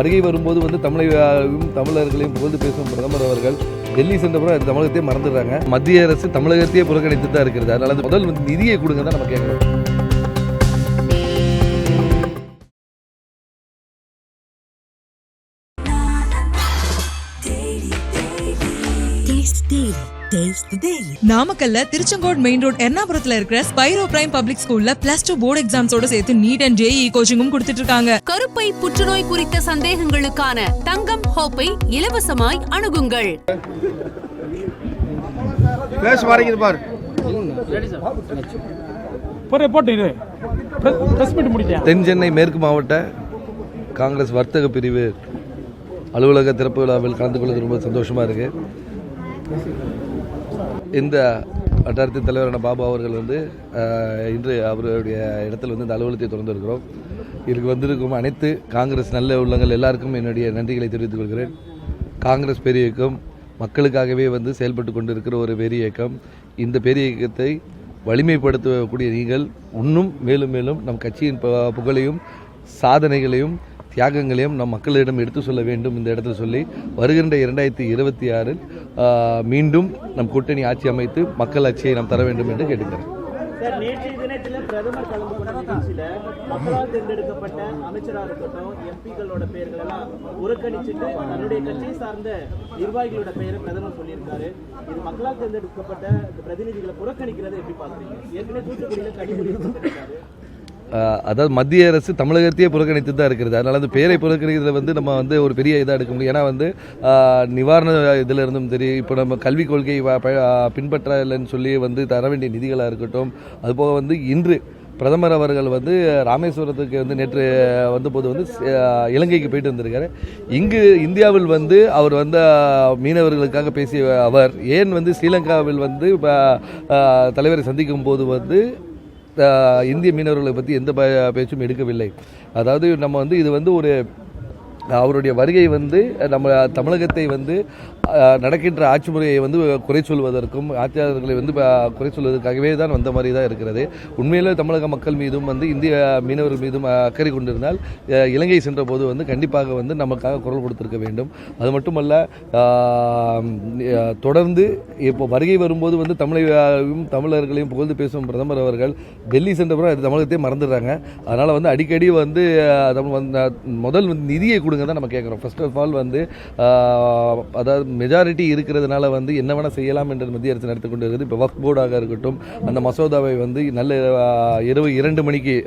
வருகை வரும்போது வந்து தமிழையும் தமிழர்களையும் புகழ்ந்து பேசும் பிரதமர் அவர்கள் டெல்லி சென்றப்புறம் தமிழகத்தையே மறந்துடுறாங்க. மத்திய அரசு தமிழகத்தையே புறக்கணித்து தான் இருக்கிறது அதனால முதல் வந்து நிதியை கொடுங்க தான் நம்ம கேட்குறோம். Daily. நாமக்கல்ல திருச்செங்கோடு மெயின் ரோட் எர்ணாபுரத்துல இருக்கிற ஸ்பைரோ பிரைம் பப்ளிக் ஸ்கூல்ல பிளஸ் டூ போர்டு எக்ஸாம்ஸோட சேர்த்து நீட் அண்ட் ஜேஇ கோச்சிங்கும் கொடுத்துட்டு இருக்காங்க. கருப்பை புற்றுநோய் குறித்த சந்தேகங்களுக்கான தங்கம் ஹோப்பை இலவசமாய் அணுகுங்கள். பேச பாரு. தென் சென்னை மேற்கு மாவட்ட காங்கிரஸ் வர்த்தக பிரிவு அலுவலக திறப்பு விழாவில் கலந்து கொள்வது ரொம்ப சந்தோஷமாக இருக்கு. இந்த வட்டாரத்தின் தலைவரான பாபு அவர்கள் வந்து இன்று அவருடைய இடத்தில் வந்து இந்த அலுவலகத்தை திறந்திருக்கிறோம் இதுக்கு வந்திருக்கும் அனைத்து காங்கிரஸ் நல்ல உள்ளங்கள் எல்லாருக்கும் என்னுடைய நன்றிகளை தெரிவித்துக் கொள்கிறேன். காங்கிரஸ் பெரிய இயக்கம் மக்களுக்காகவே வந்து செயல்பட்டு கொண்டிருக்கிற ஒரு பெரிய இயக்கம். இந்த பெரிய இயக்கத்தை வலிமைப்படுத்தக்கூடிய நீங்கள் இன்னும் மேலும் மேலும் நம் கட்சியின் பு- புகழையும் சாதனைகளையும் தியாகங்களையும் நம் மக்களிடம் எடுத்து சொல்ல வேண்டும் இந்த இடத்துல சொல்லி வருகின்ற இரண்டாயிரத்தி இருபத்தி ஆறில் மீண்டும் நம் கூட்டணி ஆட்சி அமைத்து மக்கள் ஆட்சியை நாம் தர வேண்டும் என்று கேட்டுக்கிறேன். சார் நேற்றைய தினத்தில் பிரதமர் கலந்து கொண்ட நிகழ்ச்சியில மக்களால் தேர்ந்தெடுக்கப்பட்ட அமைச்சராக இருக்கட்டும் பெயர்கள் எல்லாம் புறக்கணிச்சுட்டு தன்னுடைய கட்சியை சார்ந்த நிர்வாகிகளோட பெயரை பிரதமர் சொல்லியிருக்காரு. இது மக்களால் தேர்ந்தெடுக்கப்பட்ட பிரதிநிதிகளை எப்படி பாக்குறீங்க ஏற்கனவே தூத்துக்குடியில அதாவது மத்திய அரசு தமிழகத்தையே புறக்கணித்து தான் இருக்கிறது. அதனால் அந்த பேரை புறக்கணிக்கிறதுல வந்து நம்ம வந்து ஒரு பெரிய இதாக எடுக்க முடியும். ஏன்னா வந்து நிவாரண இதில் இருந்தும் சரி இப்போ நம்ம கல்விக் கொள்கை பின்பற்றலைன்னு சொல்லி வந்து தர வேண்டிய நிதிகளாக இருக்கட்டும் அதுபோக வந்து இன்று பிரதமர் அவர்கள் வந்து ராமேஸ்வரத்துக்கு வந்து நேற்று வந்தபோது வந்து இலங்கைக்கு போயிட்டு வந்திருக்காரு. இங்கு இந்தியாவில் வந்து அவர் வந்து மீனவர்களுக்காக பேசிய அவர் ஏன் வந்து ஸ்ரீலங்காவில் வந்து தலைவரை சந்திக்கும் போது வந்து இந்திய மீனவர்களை பற்றி எந்த பேச்சும் எடுக்கவில்லை. அதாவது நம்ம வந்து இது வந்து ஒரு அவருடைய வருகை வந்து நம்ம தமிழகத்தை வந்து நடக்கின்ற ஆட்சி முறையை வந்து குறை சொல்வதற்கும் ஆட்சியாளர்களை வந்து குறை சொல்வதற்காகவே தான் வந்த மாதிரி தான் இருக்கிறது. உண்மையிலே தமிழக மக்கள் மீதும் வந்து இந்திய மீனவர்கள் மீதும் அக்கறை கொண்டிருந்தால் இலங்கை சென்ற போது வந்து கண்டிப்பாக வந்து நமக்காக குரல் கொடுத்திருக்க வேண்டும். அது மட்டுமல்ல தொடர்ந்து இப்போ வருகை வரும்போது வந்து தமிழையும் தமிழர்களையும் புகழ்ந்து பேசும் பிரதமர் அவர்கள் டெல்லி சென்ற அது தமிழகத்தையே மறந்துடுறாங்க. அதனால் வந்து அடிக்கடி வந்து முதல் வந்து நிதியை கொடுங்க தான் நம்ம கேட்குறோம் ஃபர்ஸ்ட் ஆஃப் ஆல் வந்து அதாவது மெஜாரிட்டி இருக்கிறதுனால வந்து என்ன வேணால் செய்யலாம் என்று மத்திய அரசு நடத்தி கொண்டு இருக்குது இப்போ வக்ஃப் போர்டாக இருக்கட்டும் அந்த மசோதாவை வந்து நல்ல இரவு இரண்டு மணிக்கு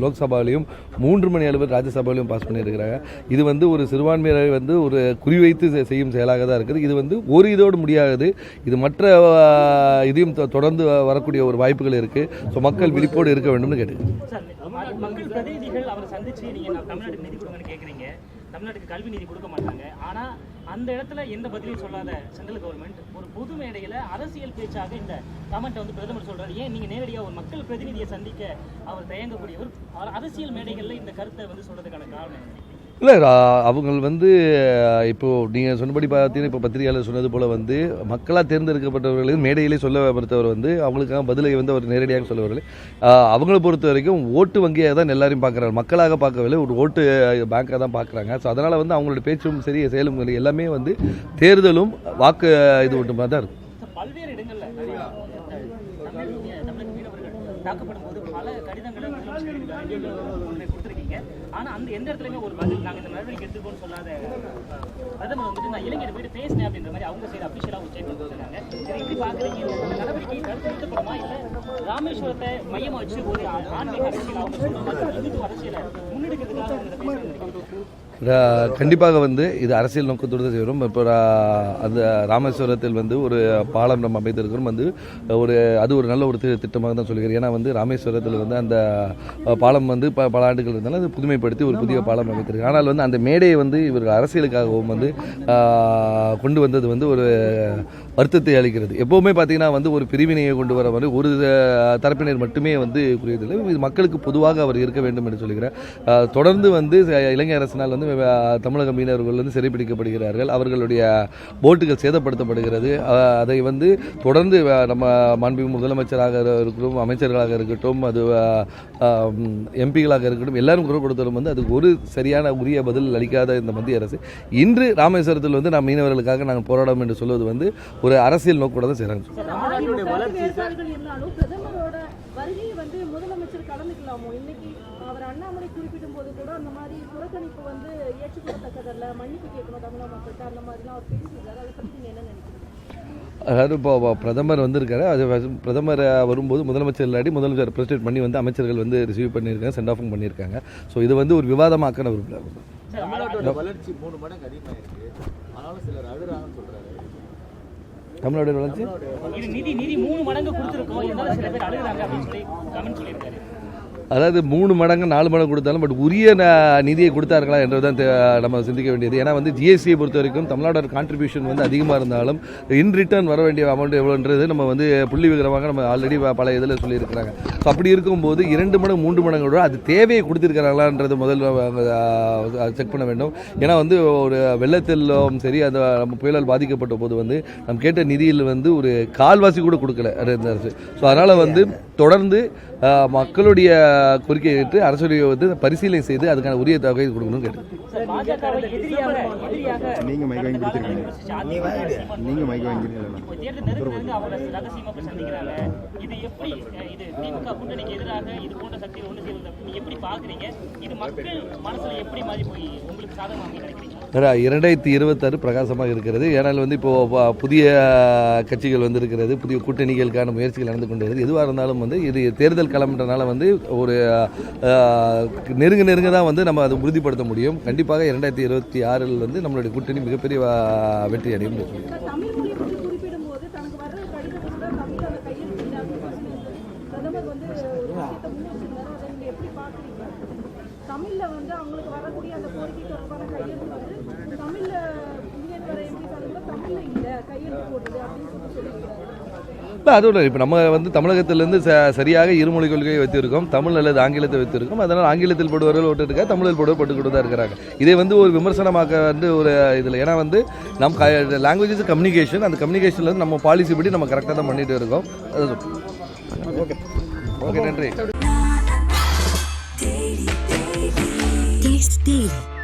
லோக்சபாவிலையும் மூன்று மணி அளவு ராஜ்யசபாவிலையும் பாஸ் பண்ணியிருக்கிறாங்க. இது வந்து ஒரு சிறுபான்மையினரை வந்து ஒரு குறிவைத்து செ- செய்யும் செயலாக தான் இருக்குது. இது வந்து ஒரு இதோடு முடியாது. இது மற்ற இதையும் தொ- தொடர்ந்து வரக்கூடிய ஒரு வாய்ப்புகள் இருக்குது ஸோ மக்கள் விழிப்போடு இருக்க வேண்டும்னு கேட்டுக்கிறேன். சார் தமிழ்நாட்டுக்கு கல்வி நிதி கொடுக்க மாட்டாங்க. ஆனால் அந்த இடத்துல எந்த பதிலையும் சொல்லாத சென்ட்ரல் கவர்மெண்ட் ஒரு பொது மேடையில் அரசியல் பேச்சாக இந்த கமெண்ட்டை வந்து பிரதமர் சொல்கிறார் ஏன் நீங்க நேரடியாக ஒரு மக்கள் பிரதிநிதியை சந்திக்க அவர் தயங்கக்கூடியவர்? அவர் அரசியல் மேடைகளில் இந்த கருத்தை வந்து சொல்றதுக்கான காரணம் இல்லை அவங்க வந்து இப்போது நீங்கள் சொன்னபடி பார்த்தீங்கன்னா இப்போ பத்திரிகையாளர் சொன்னது போல் வந்து மக்களாக தேர்ந்தெடுக்கப்பட்டவர்களையும் மேடையிலே சொல்ல பொறுத்தவர் வந்து அவங்களுக்காக பதிலை வந்து அவர் நேரடியாக சொல்லவர்கள் அவங்கள பொறுத்த வரைக்கும் ஓட்டு வங்கியாக தான் எல்லாரையும் பார்க்குறாங்க. மக்களாக பார்க்கவில்லை ஒரு ஓட்டு பேங்காக தான் பார்க்குறாங்க. ஸோ அதனால் வந்து அவங்களோட பேச்சும் சரி செயலும் எல்லாமே வந்து தேர்தலும் வாக்கு இது மட்டுமா தான் இருக்கும் இடங்கள்ல நிறைய தமிழக மீனவர்கள் தாக்கப்படும் போது பல கடிதங்களை கொடுத்துருக்கீங்க. ஆனா அந்த எந்த இடத்துலயுமே ஒரு பதில் நாங்க இந்த நடவடிக்கை எடுத்துக்கோன்னு சொல்லாத பிரதமர் வந்துட்டு நான் இளைஞர் போயிட்டு பேசினேன் அப்படின்ற மாதிரி அவங்க சைடு அபிஷியலா ஒரு ஸ்டேட்மெண்ட் கொடுத்துருக்காங்க. இதை எப்படி பாக்குறீங்க நடவடிக்கை இல்ல ராமேஸ்வரத்தை மையமா வச்சு ஒரு ஆன்மீக அரசியல் அவங்க இந்துத்துவ அரசியலை முன்னெடுக்கிறதுக்காக பேசுறது கண்டிப்பாக வந்து இது அரசியல் நோக்கத்தோடு செய்கிறோம் இப்போ அந்த ராமேஸ்வரத்தில் வந்து ஒரு பாலம் நம்ம அமைத்திருக்கிறோம். வந்து ஒரு அது ஒரு நல்ல ஒரு திட்டமாக தான் சொல்லுகிறேன். ஏன்னா வந்து ராமேஸ்வரத்தில் வந்து அந்த பாலம் வந்து ப பல ஆண்டுகள் இருந்தாலும் அது புதுமைப்படுத்தி ஒரு புதிய பாலம் அமைத்திருக்கு ஆனால் வந்து அந்த மேடையை வந்து இவர் அரசியலுக்காகவும் வந்து கொண்டு வந்தது வந்து ஒரு வருத்தத்தை அளிக்கிறது. எப்போவுமே பார்த்தீங்கன்னா வந்து ஒரு பிரிவினையை கொண்டு வர மாதிரி ஒரு தரப்பினர் மட்டுமே வந்து புரியதில்லை இது மக்களுக்கு பொதுவாக அவர் இருக்க வேண்டும் என்று சொல்கிறேன் தொடர்ந்து வந்து அஹ், இலங்கை அரசினால் வந்து அஹ், தமிழக மீனவர்கள் வந்து சிறைப்பிடிக்கப்படுகிறார்கள் அவர்களுடைய போட்டுகள் சேதப்படுத்தப்படுகிறது. அதை வந்து தொடர்ந்து நம்ம மாண்புமிகு முதலமைச்சராக இருக்கட்டும் அமைச்சர்களாக இருக்கட்டும் அது எம்பிகளாக இருக்கட்டும் எல்லாரும் குரல் கொடுத்தாலும் வந்து அதுக்கு ஒரு சரியான உரிய பதில் அளிக்காத இந்த மத்திய அரசு. இன்று ராமேஸ்வரத்தில் வந்து நாம் மீனவர்களுக்காக நாங்கள் போராடும் என்று சொல்வது வந்து ஒரு அரசியல் நோக்கோட தான் செய்கிறாங்க அவர் அண்ணாமலை குறிப்பிடும் போது கூட அந்த மாதிரி புறக்கணிப்பு வந்து ஏற்றுக்கொள்ளத்தக்கதல்ல மன்னிப்பு கேட்கணும் தமிழக மக்கள்கிட்ட அந்த மாதிரிலாம் அவர் பேசியிருக்காரு. அதை பத்தி நீங்க என்ன நினைக்கிறீங்க? அதாவது இப்போ பிரதமர் வந்திருக்காரு. அது பிரதமர் வரும்போது முதலமைச்சர் இல்லாட்டி முதலமைச்சர் பிரசிடென்ட் பண்ணி வந்து அமைச்சர்கள் வந்து ரிசீவ் பண்ணியிருக்காங்க சென்ட் ஆஃபும் பண்ணியிருக்காங்க. ஸோ இது வந்து ஒரு விவாதமாக்க விரும்பல வளர்ச்சி மூணு மடங்கு ஆனாலும் சிலர் அழுறாங்கன்னு சொல்றாரு. தமிழோட வளர்ச்சி? நிதி நிதி மூணு மடங்கு கொடுத்துருக்கோம். சில பேர் அழுகுறாங்க அப்படின்னு சொல்லி கமெண்ட் சொல்லியிருக்காரு. அதாவது மூணு மடங்கு நாலு மடங்கு கொடுத்தாலும் பட் உரிய நிதியை கொடுத்தார்களா என்றுதான் நம்ம சிந்திக்க வேண்டியது. ஏன்னா வந்து ஜிஎஸ்டியை பொறுத்த வரைக்கும் தமிழ்நாடோட கான்ட்ரிபியூஷன் வந்து அதிகமாக இருந்தாலும் இன் ரிட்டர்ன் வர வேண்டிய அமௌண்ட் எவ்வளோன்றது நம்ம வந்து புள்ளி விகிதமாக நம்ம ஆல்ரெடி பல இதில் சொல்லியிருக்கிறாங்க. ஸோ அப்படி இருக்கும்போது இரண்டு மடங்கு மூன்று மடங்கு அது தேவையை கொடுத்திருக்கிறாங்களான்றது முதல்ல செக் பண்ண வேண்டும். ஏன்னா வந்து ஒரு வெள்ளத்திலும் சரி அந்த நம்ம புயலால் பாதிக்கப்பட்ட போது வந்து நம்ம கேட்ட நிதியில் வந்து ஒரு கால்வாசி கூட கொடுக்கல அரசு. ஸோ அதனால் வந்து தொடர்ந்து மக்களுடைய கோரிக்கையை ஏற்று அரசுடைய வந்து பரிசீலனை செய்து அதுக்கான உரிய தொகை கொடுக்கணும்னு கேட்டு இரண்டாயிரத்தி இருபத்தாறு பிரகாசமாக இருக்கிறது. ஏனால் வந்து இப்போ புதிய கட்சிகள் வந்திருக்கிறது புதிய கூட்டணிகளுக்கான முயற்சிகள் நடந்து கொண்டு வருது எதுவாக இருந்தாலும் வந்து இது தேர்தல் களம்ன்றனால வந்து ஒரு நெருங்க நெருங்க தான் வந்து நம்ம அதை உறுதிப்படுத்த முடியும். கண்டிப்பாக இரண்டாயிரத்தி இருபத்தி ஆறில் வந்து நம்மளுடைய கூட்டணி மிகப்பெரிய வெற்றி அடையும். என்று வந்து அவங்களுக்கு வரக்கூடிய அந்த பற்றி குறிப்பிடும் போது தனக்கு வர்ற கடிதத்தை கூட தமிழ் அதை கையெழுத்து பிரதமர் வந்து ஒரு விஷயத்தை முன்வச்சிருந்தாரு அதை நீங்க எப்படி பாக்குறீங்க தமிழ்ல வந்து அவங்களுக்கு வரக்கூடிய அந்த கோரிக்கை தொடர்பான கையெழுத்து வந்து தமிழ்ல இந்தியன் வர எம்பி கூட தமிழ்ல இல்ல கையெழுத்து போடுது அப்படின்னு சொல்லி சொல்லியிருக்காரு இல்லை அதோட இப்போ நம்ம வந்து தமிழகத்திலிருந்து ச சரியாக இருமொழி கொள்கையை வைத்திருக்கோம் தமிழ் அல்லது ஆங்கிலத்தை வைத்திருக்கோம் அதனால் ஆங்கிலத்தில் போடுவர்கள் ஓட்டு இருக்கா தமிழில் போடுவர் போட்டு கொண்டு தான் இருக்கிறாங்க. இதை வந்து ஒரு விமர்சனமாக்க வந்து ஒரு இதில் ஏன்னா வந்து நம் லாங்குவேஜ் இஸ் கம்யூனிகேஷன் அந்த கம்யூனிகேஷனில் வந்து நம்ம பாலிசி படி நம்ம கரெக்டாக தான் பண்ணிட்டு இருக்கோம். அது ஓகே. ஓகே நன்றி.